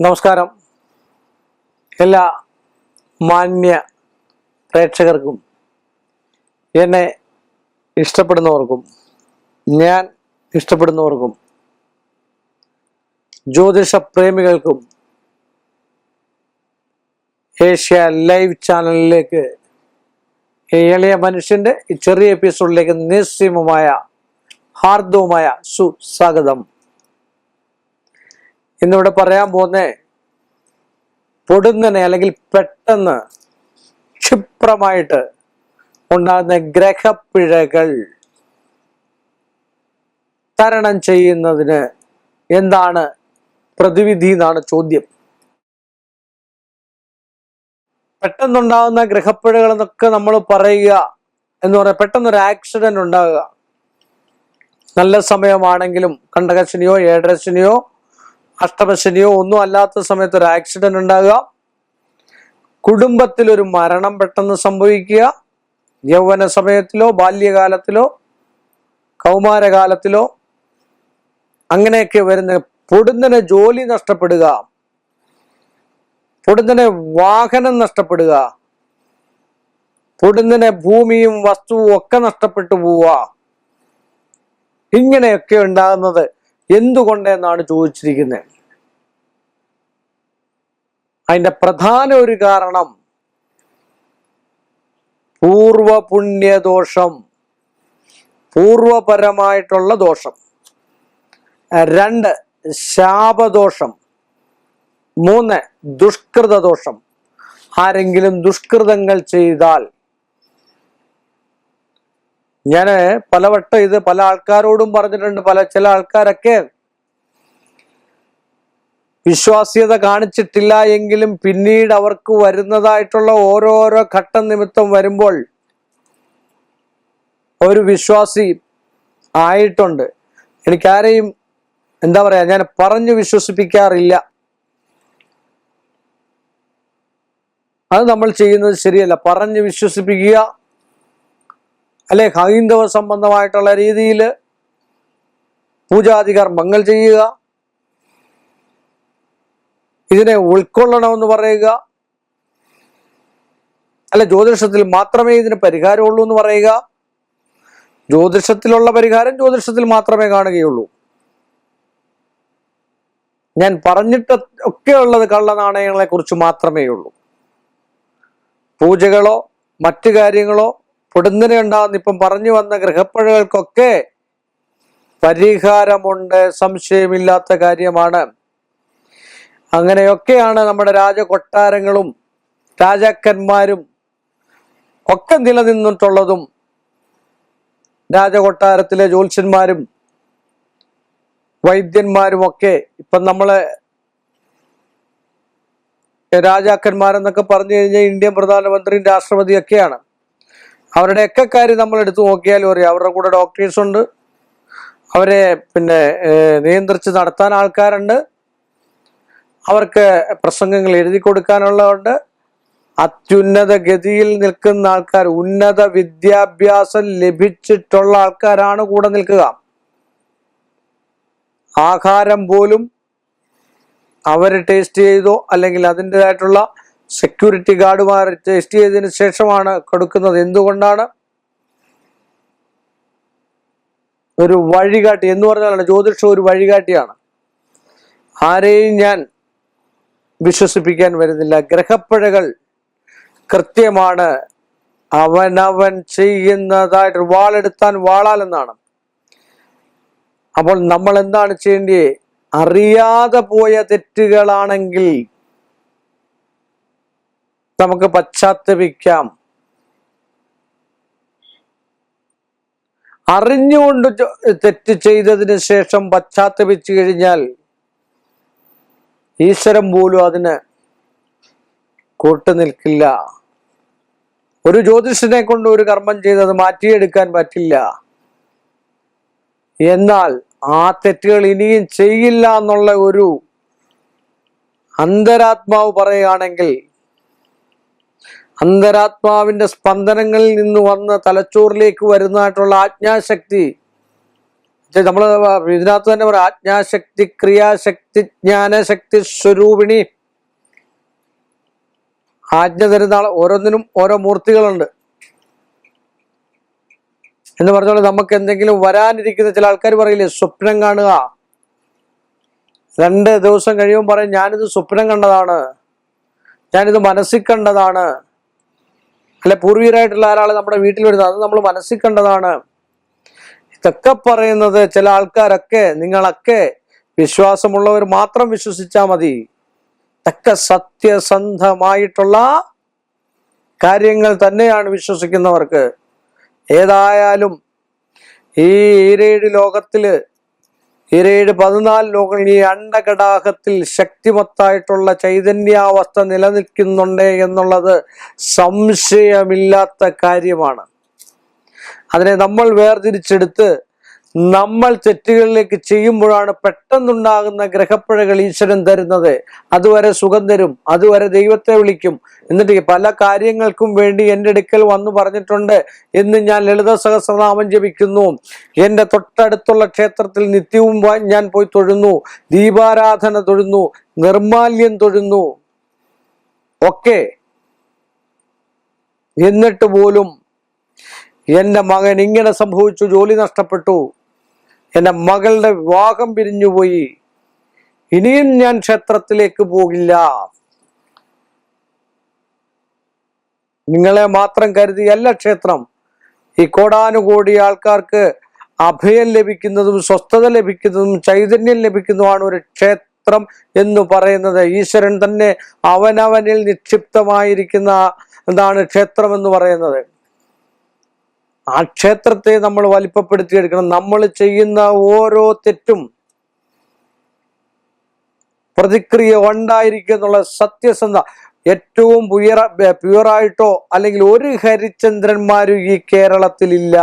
നമസ്കാരം. എല്ലാ മാന്യ പ്രേക്ഷകർക്കും എന്നെ ഇഷ്ടപ്പെടുന്നവർക്കും ഞാൻ ഇഷ്ടപ്പെടുന്നവർക്കും ജ്യോതിഷ പ്രേമികൾക്കും ഏഷ്യ ലൈവ് ചാനലിലേക്ക് എളിയ മനുഷ്യന്റെ ഈ ചെറിയ എപ്പിസോഡിലേക്ക് നിസ്സീമമായ ഹാർദവുമായ സുസ്വാഗതം. ഇന്നിവിടെ പറയാൻ പോകുന്ന പൊടുന്നനെ അല്ലെങ്കിൽ പെട്ടെന്ന് ക്ഷിപ്രമായിട്ട് ഉണ്ടാകുന്ന ഗ്രഹപ്പിഴകൾ തരണം ചെയ്യുന്നതിന് എന്താണ് പ്രതിവിധി എന്നാണ് ചോദ്യം. പെട്ടെന്നുണ്ടാകുന്ന ഗ്രഹപ്പിഴകൾ എന്നൊക്കെ നമ്മൾ പറയുക എന്ന് പറയാം പെട്ടെന്നൊരു ആക്സിഡന്റ് ഉണ്ടാകുക. നല്ല സമയമാണെങ്കിലും കണ്ടകശനിയോ ഏഴരശനിയോ അഷ്ടമശനിയോ ഒന്നും അല്ലാത്ത സമയത്ത് ഒരു ആക്സിഡന്റ് ഉണ്ടാകുക. കുടുംബത്തിൽ ഒരു മരണം പെട്ടെന്ന് സംഭവിക്കുക. യൗവന സമയത്തിലോ ബാല്യകാലത്തിലോ കൗമാരകാലത്തിലോ അങ്ങനെയൊക്കെ വരുന്ന പൊടുന്നനെ ജോലി നഷ്ടപ്പെടുക. പൊടുന്നനെ വാഹനം നഷ്ടപ്പെടുക. പൊടുന്നനെ ഭൂമിയും വസ്തുവും ഒക്കെ നഷ്ടപ്പെട്ടു പോവുക. ഇങ്ങനെയൊക്കെ ഉണ്ടാകുന്നത്. എന്തുകൊണ്ടെന്നാണ് ചോദിച്ചിരിക്കുന്നത് അതിന്റെ പ്രധാന ഒരു കാരണം പൂർവ പുണ്യദോഷം പൂർവപരമായിട്ടുള്ള ദോഷം. രണ്ട് ശാപദോഷം. മൂന്ന് ദുഷ്കൃത ദോഷം ആരെങ്കിലും ദുഷ്കൃതങ്ങൾ ചെയ്താൽ ഞാൻ പലവട്ടം ഇത് പല ആൾക്കാരോടും പറഞ്ഞിട്ടുണ്ട് പല ചില ആൾക്കാരൊക്കെ വിശ്വാസ്യത കാണിച്ചിട്ടില്ല എങ്കിലും പിന്നീട് അവർക്ക് വരുന്നതായിട്ടുള്ള ഓരോരോ ഘട്ടം നിമിത്തം വരുമ്പോൾ ഒരു വിശ്വാസി ആയിട്ടുണ്ട്. എനിക്കാരെയും എന്താ പറയാ ഞാൻ പറഞ്ഞു വിശ്വസിപ്പിക്കാറില്ല. അത് നമ്മൾ ചെയ്യുന്നത് ശരിയല്ല. പറഞ്ഞു വിശ്വസിപ്പിക്കുക അല്ലെ? ഹൈന്ദവ സംബന്ധമായിട്ടുള്ള രീതിയിൽ പൂജാതി കർമ്മങ്ങൾ ചെയ്യുക. ഇതിനെ ഉൾക്കൊള്ളണമെന്ന് പറയുക. അല്ല ജ്യോതിഷത്തിൽ മാത്രമേ ഇതിന് പരിഹാരമുള്ളൂ എന്ന് പറയുക. ജ്യോതിഷത്തിലുള്ള പരിഹാരം ജ്യോതിഷത്തിൽ മാത്രമേ കാണുകയുള്ളൂ. ഞാൻ പറഞ്ഞിട്ട് ഒക്കെ ഉള്ളത് കള്ള കുറിച്ച് മാത്രമേ ഉള്ളൂ പൂജകളോ മറ്റു കാര്യങ്ങളോ പൊടുന്നനെ ഉണ്ടാകുന്ന ഇപ്പം പറഞ്ഞു വന്ന ഗ്രഹപ്പഴകൾക്കൊക്കെ പരിഹാരമുണ്ട് സംശയമില്ലാത്ത കാര്യമാണ്. അങ്ങനെയൊക്കെയാണ് നമ്മുടെ രാജകൊട്ടാരങ്ങളും രാജാക്കന്മാരും ഒക്കെ നിലനിന്നിട്ടുള്ളതും. രാജകൊട്ടാരത്തിലെ ജ്യോത്സ്യന്മാരും വൈദ്യന്മാരും ഒക്കെ ഇപ്പം നമ്മളെ രാജാക്കന്മാരെന്നൊക്കെ പറഞ്ഞു കഴിഞ്ഞാൽ ഇന്ത്യൻ പ്രധാനമന്ത്രിയും രാഷ്ട്രപതിയും ഒക്കെയാണ്. അവരുടെയൊക്കെ കാര്യം നമ്മൾ എടുത്തു നോക്കിയാലും അറിയാം അവരുടെ കൂടെ ഡോക്ടേഴ്സ് ഉണ്ട്. അവരെ പിന്നെ നിയന്ത്രിച്ച് നടത്താൻ ആൾക്കാരുണ്ട്. അവർക്ക് പ്രസംഗങ്ങൾ എഴുതി കൊടുക്കാനുള്ളതുണ്ട് അത്യുന്നത ഗതിയിൽ നിൽക്കുന്ന ആൾക്കാർ ഉന്നത വിദ്യാഭ്യാസം ലഭിച്ചിട്ടുള്ള ആൾക്കാരാണ് കൂടെ നിൽക്കുക. ആഹാരം പോലും അവർ ടേസ്റ്റ് ചെയ്തോ അല്ലെങ്കിൽ അതിന്റെതായിട്ടുള്ള സെക്യൂരിറ്റി ഗാർഡുമാർ ടേസ്റ്റ് ചെയ്തതിന് ശേഷമാണ് കൊടുക്കുന്നത്. എന്തുകൊണ്ടാണ്? ഒരു വഴികാട്ടി എന്ന് പറഞ്ഞാലാണ് ജ്യോതിഷം ഒരു വഴികാട്ടിയാണ്. ആരെയും ഞാൻ വിശ്വസിപ്പിക്കാൻ വരുന്നില്ല. ഗ്രഹപ്പഴകൾ കൃത്യമാണ്. അവനവൻ ചെയ്യുന്നതായിട്ട് വാളെടുത്താൻ വാളാലെന്നാണ്. അപ്പോൾ നമ്മൾ എന്താണ് ചെയ്യേണ്ടത് അറിയാതെ പോയ തെറ്റുകളാണെങ്കിൽ നമുക്ക് പശ്ചാത്തപിക്കാം. അറിഞ്ഞുകൊണ്ട് തെറ്റ് ചെയ്തതിന് ശേഷം പശ്ചാത്തപിച്ചു കഴിഞ്ഞാൽ ഈശ്വരം പോലും അതിന് കൂട്ടു നിൽക്കില്ല. ഒരു ജ്യോതിഷനെ കൊണ്ട് ഒരു കർമ്മം ചെയ്തത് മാറ്റിയെടുക്കാൻ പറ്റില്ല. എന്നാൽ ആ തെറ്റുകൾ ഇനിയും ചെയ്യില്ല എന്നുള്ള ഒരു അന്തരാത്മാവ് പറയുകയാണെങ്കിൽ അന്തരാത്മാവിന്റെ സ്പന്ദനങ്ങളിൽ നിന്ന് വന്ന് തലച്ചോറിലേക്ക് വരുന്നതായിട്ടുള്ള ആജ്ഞാശക്തി. നമ്മൾ ഇതിനകത്ത് തന്നെ പറയാം ആജ്ഞാശക്തി ക്രിയാശക്തി ജ്ഞാനശക്തി സ്വരൂപിണി. ആജ്ഞ തരുന്ന ആൾ ഓരോന്നിനും ഓരോ മൂർത്തികളുണ്ട്. എന്ന് പറഞ്ഞോളെ നമുക്ക് എന്തെങ്കിലും വരാനിരിക്കുന്ന ചില ആൾക്കാർ പറയില്ലേ സ്വപ്നം കാണുക. രണ്ട് ദിവസം കഴിയുമ്പോൾ പറയും ഞാനിത് സ്വപ്നം കണ്ടതാണ്. ഞാനിത് മനസ്സിൽ കണ്ടതാണ്. അല്ലെ പൂർവീകരായിട്ടുള്ള ഒരാൾ നമ്മുടെ വീട്ടിൽ വരുന്നത്. അത് നമ്മൾ മനസ്സിൽ കണ്ടതാണ്. ഇതൊക്കെ പറയുന്നത് ചില ആൾക്കാരൊക്കെ നിങ്ങളൊക്കെ വിശ്വാസമുള്ളവർ മാത്രം വിശ്വസിച്ചാൽ മതി. ഇതൊക്കെ സത്യസന്ധമായിട്ടുള്ള കാര്യങ്ങൾ തന്നെയാണ് വിശ്വസിക്കുന്നവർക്ക്. ഏതായാലും ഈ ഈരേഴ് ലോകത്തിൽ ഈരേഴ് പതിനാല് ലോകങ്ങളിൽ ഈ അണ്ടകടാഹത്തിൽ ശക്തിമത്തായിട്ടുള്ള ചൈതന്യാവസ്ഥ നിലനിൽക്കുന്നുണ്ട് എന്നുള്ളത് സംശയമില്ലാത്ത കാര്യമാണ്. അതിനെ നമ്മൾ വേർതിരിച്ചെടുത്ത് നമ്മൾ തെറ്റുകളിലേക്ക് ചെയ്യുമ്പോഴാണ് പെട്ടെന്നുണ്ടാകുന്ന ഗ്രഹപ്പുഴകൾ ഈശ്വരൻ തരുന്നത്. അതുവരെ സുഖം തരും. അതുവരെ ദൈവത്തെ വിളിക്കും. എന്നിട്ട് പല കാര്യങ്ങൾക്കും വേണ്ടി എന്റെ അടുക്കൽ വന്നു പറഞ്ഞിട്ടുണ്ട് എന്ന് ഞാൻ ലളിത സഹസ്രനാമം ജപിക്കുന്നു. എന്റെ തൊട്ടടുത്തുള്ള ക്ഷേത്രത്തിൽ നിത്യവും ഞാൻ പോയി തൊഴുന്നു. ദീപാരാധന തൊഴുന്നു. നിർമാല്യം തൊഴുന്നു. ഒക്കെ. എന്നിട്ട് പോലും എന്റെ മകൻ ഇങ്ങനെ സംഭവിച്ചു. ജോലി നഷ്ടപ്പെട്ടു. എന്റെ മകളുടെ വിവാഹം പിരിഞ്ഞുപോയി. ഇനിയും ഞാൻ ക്ഷേത്രത്തിലേക്ക് പോകില്ല. നിങ്ങളെ മാത്രം കരുതിയല്ല ക്ഷേത്രം. ഈ കോടാനുകോടി ആൾക്കാർക്ക് അഭയം ലഭിക്കുന്നതും സ്വസ്ഥത ലഭിക്കുന്നതും ചൈതന്യം ലഭിക്കുന്നതുമാണ് ഒരു ക്ഷേത്രം എന്ന് പറയുന്നത്. ഈശ്വരൻ തന്നെ അവനവനിൽ നിക്ഷിപ്തമായിരിക്കുന്ന എന്താണ് ക്ഷേത്രം എന്ന് പറയുന്നത്. ആ ക്ഷേത്രത്തെ നമ്മൾ വലിപ്പപ്പെടുത്തിയെടുക്കണം. നമ്മൾ ചെയ്യുന്ന ഓരോ തെറ്റും പ്രതിക്രിയ ഉണ്ടായിരിക്കും എന്നുള്ള സത്യസന്ധ ഏറ്റവും പുയറ പ്യുവറായിട്ടോ അല്ലെങ്കിൽ ഒരു ഹരിചന്ദ്രന്മാരും ഈ കേരളത്തിലില്ല.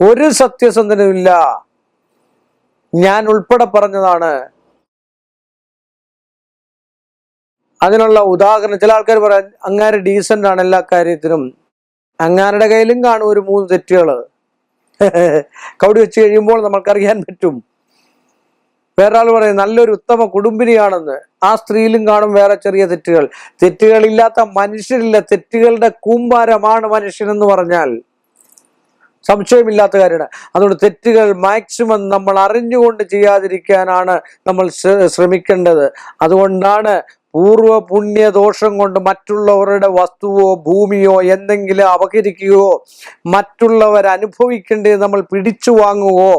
ഒരു സത്യസന്ധനുമില്ല ഞാൻ ഉൾപ്പെടെ പറഞ്ഞതാണ്. അതിനുള്ള ഉദാഹരണം ചില ആൾക്കാർ പറയാം അങ്ങനെ ഡീസന്റ് ആണ് എല്ലാ കാര്യത്തിനും. അങ്ങാരുടെ കയ്യിലും കാണും ഒരു മൂന്ന് തെറ്റുകൾ. കൗടി വെച്ച് കഴിയുമ്പോൾ നമ്മൾക്കറിയാൻ പറ്റും. വേറൊരാൾ പറയും നല്ലൊരു ഉത്തമ കുടുംബിനിയാണെന്ന്. ആ സ്ത്രീയിലും കാണും വേറെ ചെറിയ തെറ്റുകൾ. തെറ്റുകളില്ലാത്ത മനുഷ്യരില്ല. തെറ്റുകളുടെ കൂമ്പാരമാണ് മനുഷ്യനെന്ന് പറഞ്ഞാൽ സംശയമില്ലാത്ത കാര്യമാണ്. അതുകൊണ്ട് തെറ്റുകൾ മാക്സിമം നമ്മൾ അറിഞ്ഞുകൊണ്ട് ചെയ്യാതിരിക്കാനാണ് നമ്മൾ ശ്രമിക്കേണ്ടത്. അതുകൊണ്ടാണ് പൂർവ പുണ്യ കൊണ്ട് മറ്റുള്ളവരുടെ വസ്തുവോ ഭൂമിയോ എന്തെങ്കിലും അപഹരിക്കുകയോ മറ്റുള്ളവർ അനുഭവിക്കേണ്ടത് നമ്മൾ പിടിച്ചു വാങ്ങുകയോ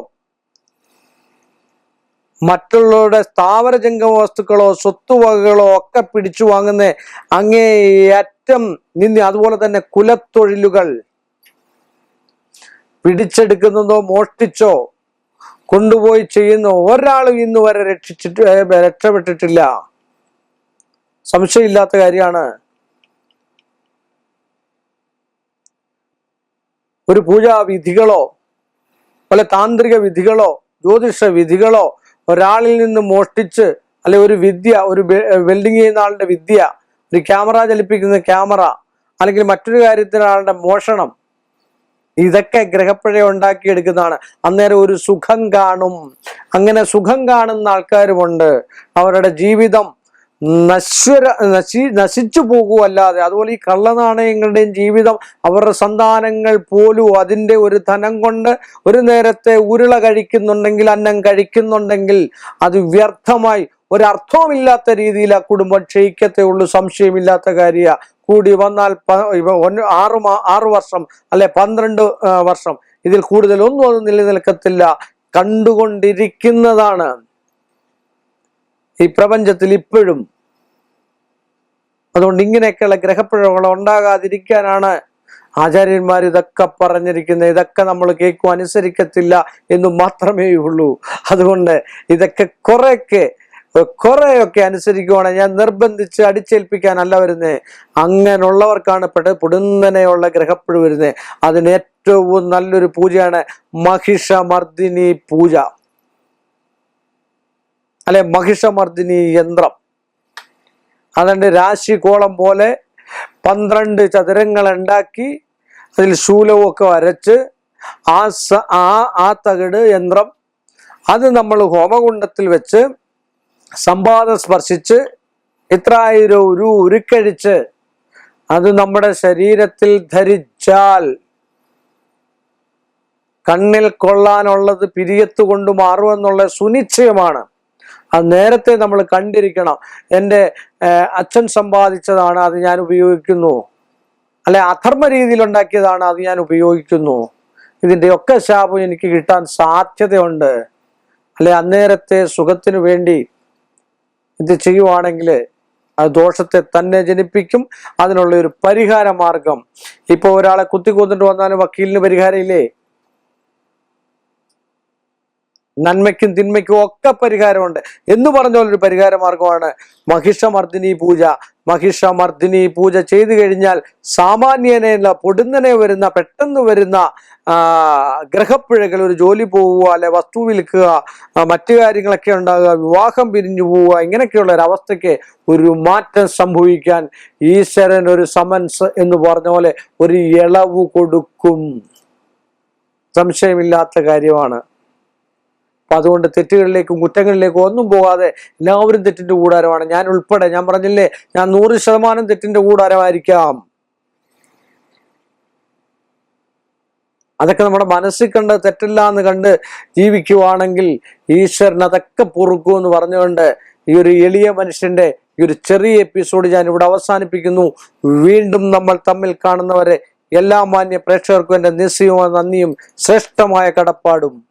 മറ്റുള്ളവരുടെ സ്ഥാവര ജംഗമ വസ്തുക്കളോ സ്വത്തുവകകളോ ഒക്കെ പിടിച്ചു വാങ്ങുന്ന അങ്ങേയറ്റം നിന്ന് അതുപോലെ തന്നെ കുലത്തൊഴിലുകൾ പിടിച്ചെടുക്കുന്നതോ മോഷ്ടിച്ചോ കൊണ്ടുപോയി ചെയ്യുന്ന ഒരാളും ഇന്ന് വരെ രക്ഷിച്ചിട്ട് രക്ഷപ്പെട്ടിട്ടില്ല. സംശയമില്ലാത്ത കാര്യമാണ്. ഒരു പൂജാവിധികളോ പല താന്ത്രിക വിധികളോ ജ്യോതിഷ വിധികളോ ഒരാളിൽ നിന്ന് മോഷ്ടിച്ച് അല്ലെ ഒരു വിദ്യ ഒരു വെൽഡിങ് ചെയ്യുന്ന ആളുടെ വിദ്യ ഒരു ക്യാമറ ചലിപ്പിക്കുന്ന ക്യാമറ അല്ലെങ്കിൽ മറ്റൊരു കാര്യത്തിന് ആളുടെ മോഷണം ഇതൊക്കെ ഗ്രഹപ്പഴ ഉണ്ടാക്കിയെടുക്കുന്നതാണ്. അന്നേരം ഒരു സുഖം കാണും. അങ്ങനെ സുഖം കാണുന്ന ആൾക്കാരുമുണ്ട്. അവരുടെ ജീവിതം നശ്വര നശി നശിച്ചു പോകുമല്ലാതെ അതുപോലെ ഈ കള്ളനാണയങ്ങളുടെയും ജീവിതം അവരുടെ സന്താനങ്ങൾ പോലും അതിന്റെ ഒരു ധനം കൊണ്ട് ഒരു നേരത്തെ ഉരുള കഴിക്കുന്നുണ്ടെങ്കിൽ അന്നം കഴിക്കുന്നുണ്ടെങ്കിൽ അത് വ്യർത്ഥമായി ഒരർത്ഥവുമില്ലാത്ത രീതിയിൽ ആ കുടുംബം ക്ഷയിക്കത്തേ ഉള്ളൂ സംശയമില്ലാത്ത കാര്യ. കൂടി വന്നാൽ ആറു ആറു വർഷം അല്ലെ പന്ത്രണ്ട് വർഷം. ഇതിൽ കൂടുതൽ ഒന്നും അത് നിലനിൽക്കത്തില്ല. കണ്ടുകൊണ്ടിരിക്കുന്നതാണ്. ഈ പ്രപഞ്ചത്തിൽ ഇപ്പോഴും. അതുകൊണ്ട് ഇങ്ങനെയൊക്കെയുള്ള ഗ്രഹപ്പിഴകൾ ഉണ്ടാകാതിരിക്കാനാണ് ആചാര്യന്മാർ ഇതൊക്കെ പറഞ്ഞിരിക്കുന്നത്. ഇതൊക്കെ നമ്മൾ കേൾക്കും അനുസരിക്കത്തില്ല എന്ന് മാത്രമേ ഉള്ളൂ. അതുകൊണ്ട് ഇതൊക്കെ കുറെയൊക്കെ കുറെയൊക്കെ അനുസരിക്കുവാണെങ്കിൽ ഞാൻ നിർബന്ധിച്ച് അടിച്ചേൽപ്പിക്കാനല്ല വരുന്നത് അങ്ങനെയുള്ളവർക്കാണ് പെട പൊടുന്നനെയുള്ള ഗ്രഹപ്പിഴ വരുന്നത് അതിന് ഏറ്റവും നല്ലൊരു പൂജയാണ് മഹിഷമർദ്ദിനി പൂജ. അല്ലെ മഹിഷമർദ്ദിനി യന്ത്രം. അതുകൊണ്ട് രാശികോളം പോലെ പന്ത്രണ്ട് ചതുരങ്ങൾ ഉണ്ടാക്കി അതിൽ ശൂലവും ഒക്കെ വരച്ച് ആ സ ആ ആ തകിട് യന്ത്രം അത് നമ്മൾ ഹോമകുണ്ടത്തിൽ വെച്ച് സംവാദം സ്പർശിച്ച് ഇത്രായിരം ഒരു ഉരുക്കഴിച്ച് അത് നമ്മുടെ ശരീരത്തിൽ ധരിച്ചാൽ കണ്ണിൽ കൊള്ളാനുള്ളത് പിരിയത്തുകൊണ്ട് മാറുമെന്നുള്ള സുനിശ്ചയമാണ്. അത് നേരത്തെ നമ്മൾ കണ്ടിരിക്കണം. എന്റെ അച്ഛൻ സമ്പാദിച്ചതാണ് അത് ഞാൻ ഉപയോഗിക്കുന്നു. അല്ലെ അധർമ്മ രീതിയിൽ ഉണ്ടാക്കിയതാണ് അത് ഞാൻ ഉപയോഗിക്കുന്നു. ഇതിന്റെ ഒക്കെ ശാപം എനിക്ക് കിട്ടാൻ സാധ്യതയുണ്ട്. അല്ലെ അന്നേരത്തെ സുഖത്തിനു വേണ്ടി ഇത് ചെയ്യുവാണെങ്കിൽ അത് ദോഷത്തെ തന്നെ ജനിപ്പിക്കും. അതിനുള്ള ഒരു പരിഹാര മാർഗം ഇപ്പൊ ഒരാളെ കുത്തി കൊന്നിട്ട് വന്നാലും വക്കീലിന് പരിഹാരം ഇല്ലേ നന്മയ്ക്കും തിന്മയ്ക്കും ഒക്കെ പരിഹാരമുണ്ട്. എന്ന് പറഞ്ഞ പോലൊരു പരിഹാര മാർഗമാണ് മഹിഷമർദ്ദിനി പൂജ. മഹിഷമർദ്ദിനി പൂജ ചെയ്തു കഴിഞ്ഞാൽ സാമാന്യനല്ല പൊടുന്നനെ വരുന്ന പെട്ടെന്ന് വരുന്ന ഗ്രഹപ്പിഴകൾ ഒരു ജോലി പോവുക അല്ലെ വസ്തു വിൽക്കുക മറ്റു കാര്യങ്ങളൊക്കെ ഉണ്ടാകുക വിവാഹം പിരിഞ്ഞു പോവുക ഇങ്ങനെയൊക്കെയുള്ള ഒരു അവസ്ഥയ്ക്ക് ഒരു മാറ്റം സംഭവിക്കാൻ ഈശ്വരൻ ഒരു സമൻസ് എന്ന് പറഞ്ഞ പോലെ ഒരു ഇളവ് കൊടുക്കും. സംശയമില്ലാത്ത കാര്യമാണ്. അപ്പൊ അതുകൊണ്ട് തെറ്റുകളിലേക്കും കുറ്റങ്ങളിലേക്കും ഒന്നും പോകാതെ എല്ലാവരും തെറ്റിന്റെ കൂടാരമാണ്. ഞാൻ ഉൾപ്പെടെ ഞാൻ പറഞ്ഞില്ലേ ഞാൻ നൂറ് ശതമാനം തെറ്റിന്റെ കൂടാരമായിരിക്കാം. അതൊക്കെ നമ്മുടെ മനസ്സിൽ കണ്ട് തെറ്റല്ല എന്ന് കണ്ട് ജീവിക്കുവാണെങ്കിൽ ഈശ്വരൻ അതൊക്കെ പൊറുക്കും എന്ന് പറഞ്ഞുകൊണ്ട് ഈ ഒരു എളിയ മനുഷ്യന്റെ ഈ ഒരു ചെറിയ എപ്പിസോഡ് ഞാൻ ഇവിടെ അവസാനിപ്പിക്കുന്നു. വീണ്ടും നമ്മൾ തമ്മിൽ കാണുന്നവരെ എല്ലാ മാന്യ പ്രേക്ഷകർക്കും എന്റെ നിസ്സയവും നന്ദിയും ശ്രേഷ്ഠമായ കടപ്പാടും.